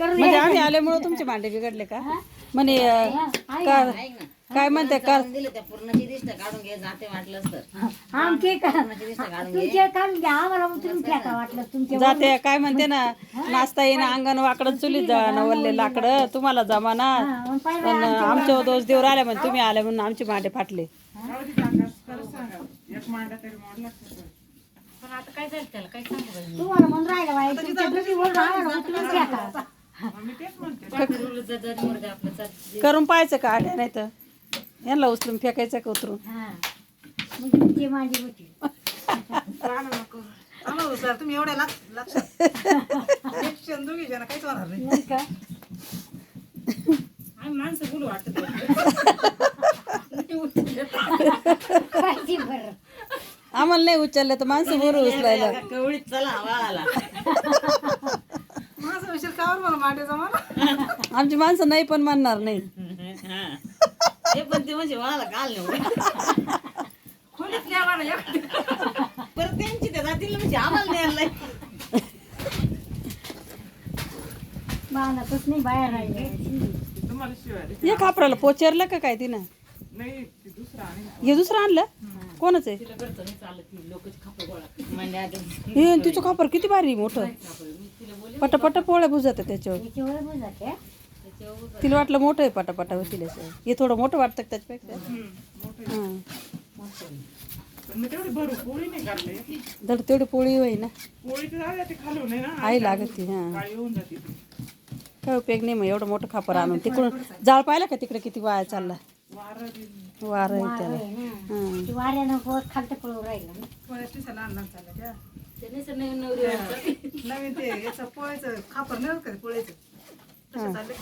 म्हणजे आम्ही आल्यामुळे तुमचे भांडे बिघडले का? म्हणे अं, का- काय म्हणते कर दिलं त्या पूर्णाची दिष्ट काढून घे जाते वाटलंच तर. आमचे का पूर्णाची दिष्ट काढून घे. तुमचे काढून घ्या आम्हाला मग तुम्ही फेका वाटलं तुमचे जाते काय म्हणते ना नाचता येईना अंगण वाकडं चुलीत जा वल्ले लाकडं तुम्हाला जमाना. हा, मग पाहिलं पण आमच्या दोष देऊ राहिले म्हणून तुम्ही आले म्हणून आमचे भांडे फाटले. पण आता काय झालं त्याला? काय सांगू? तुम्हाला म्हणून राहिलं बाई तुमच्या ड्युटीवर आम्हाला करून पाहायचं का आल्या नाही तर यांना उचलून फेकायचं का उतरून हा आम्हाला तुम्ही एवढ्या काहीच होणार नाही नाही का आम्ही माणसं बोलू वाटत पाहिजे बरं आम्हाला नाही उचललं तर माणसं बरोबर उचलायला कवळीत चला कावर मला आमची माणसं नाही पण म्हणणार नाही. हे पण ते म्हणजे काल नाही खोलीत परत त्यांची त्या जातील म्हणजे आम्हाला नाही. बाणातच नाही बाहेर राहिले तुम्हाला शिवाय या कापडाला पोचरलं का काय तिनं? नाही ते दुसरं आणि हे दुसरं आणलं? कोणाच आहे? तिला घरचं नाही चालत ती लोकच खापं गोळा म्हणजे आता हे आणि तिचं खापर किती भारी मोठं. पटापटा पोळ्या बुजत त्याच्यावर. तिला वाटलं मोठं आहे पटापटा होतील असं हे थोडं मोठं वाटतं का त्याच्यापेक्षा? हां. धड तेवढी पोळी होई ना. आई लागत ती हां. काय उपयोग नाही मग एवढं मोठं खापर आणून. तिकडून जाळ पाहिला का तिकडे किती वाया चालला? वारं आहे त्याला. हां. वाऱ्यानं खालतं पळू राहिलं नवीन ते याचं पोळ्याचं खापर नाही का पोळ्याचं? तसं चाललंय.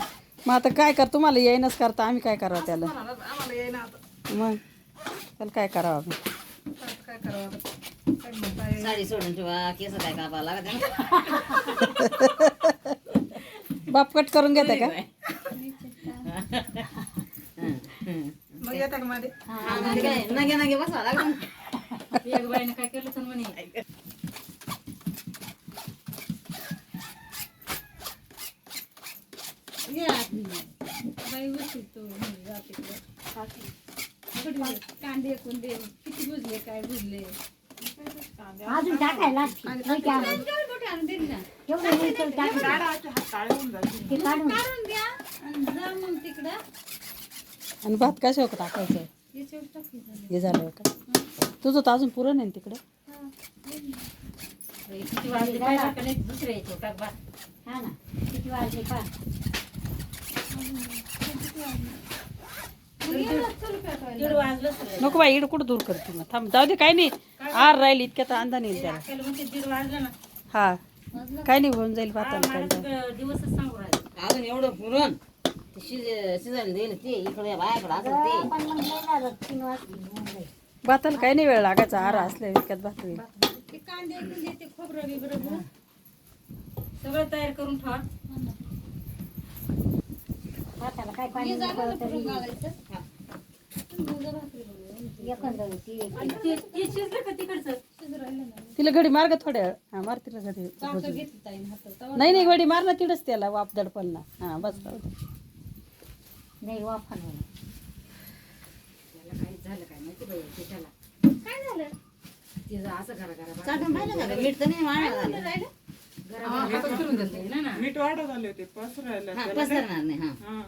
मग आता काय कर तुम्हाला येईनच करता आम्ही काय करावं त्याला? आम्हाला आम्हाला येईना आता. मग? त्याला काय करावं आपण? काय करावं आता? काय म्हणता येईल? साडी सोडून ठेवा केस काय कापा लागत बाप कट करून घेते का? मग येता का मध्ये काय नगे नगे बसा लागत एक बाईने काय केलं तर म्हणे? अजून टाकायला लागते. नाही की? आम्ही. तेवढं नाही? तर टाकायचं. काढायचे हात काळे होऊन जाते ते काढून. आणि भात कशावर टाकायचं? हे झालं का? तुझं तर अजून पुरण आहे ना तिकडं? किती वाजले काय टाकलं नाही? दुसरे हा ना. किती वाजले पा नको बाई इकडं कुठं दूर करते मग? थांब जाऊ दे काही नाही. आर राहील इतक्यात अंदा नाही त्याला केलं म्हणजे हा. काही नाही होऊन जाईल राहिले. अजून एवढं पुरण. शिजायला देईल ते इकडे बायाकडे असं. भाताला काही नाही वेळ लागायचा आर असल्या इतक्यात भात होईल. कांदे खोबरं बिबरं सगळं तयार करून ठेवा. हाताला काय पाणी नको तरी ती तिला घडी मार का थोड्या हा मार तिला घडी. नाही नाही घडी मार ना तिडच त्याला वाप दडपल ना हा बस राहू दे. नाही वाफा नाही काय झालं काय माहिती बाई ते त्याला काय झालं? ते असं करा करा पाहिलं मीठ तर नाही झालं ना ना मीठ वाढत आले होते पसरायला. हा पसरणार नाही हा. हा.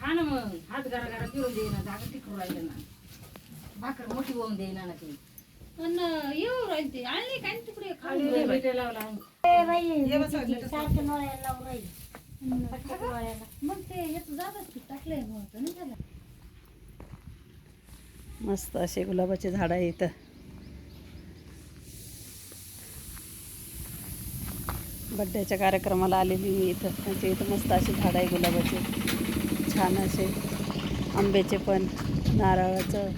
हा ना मग हात गरा गरा फिरून देईना जागा टिकून राहिलं ना. भाकर मोठी होऊन देईना ना ती. खाली भेटे लावला आम्ही. ए बाई, तिची सारखं नळ्याला लावून राहिली. पटकन नळ्याला. मस्त असे गुलाबाचे झाड आहे इथं बड्डेच्या कार्यक्रमाला आलेली मी इथं. म्हणजे इथं मस्त अशी झाडं आहे गुलाबाचे. छान असे आंब्याचे पण नारळाचं.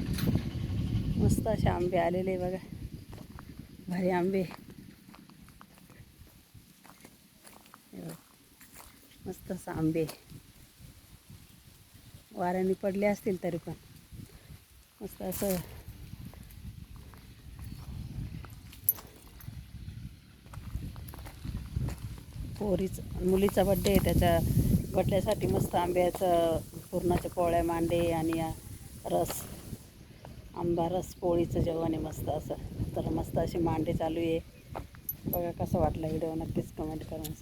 मस्त असे आंबे आलेले बघा. भारी आंबे. मस्त असं आंबे. वाऱ्याने पडले असतील तरी पण. मस्त असं पोरीचं मुलीचा बड्डे आहे त्याच्या बड्डेसाठी मस्त आंब्याचं पुरणाच्या पोळ्या मांडे आणि रस आंबा रस पोळीचं जेवण आहे मस्त असं. तर मस्त असे मांडे चालू आहे. बघा कसं वाटलं व्हिडिओ नक्कीच कमेंट करून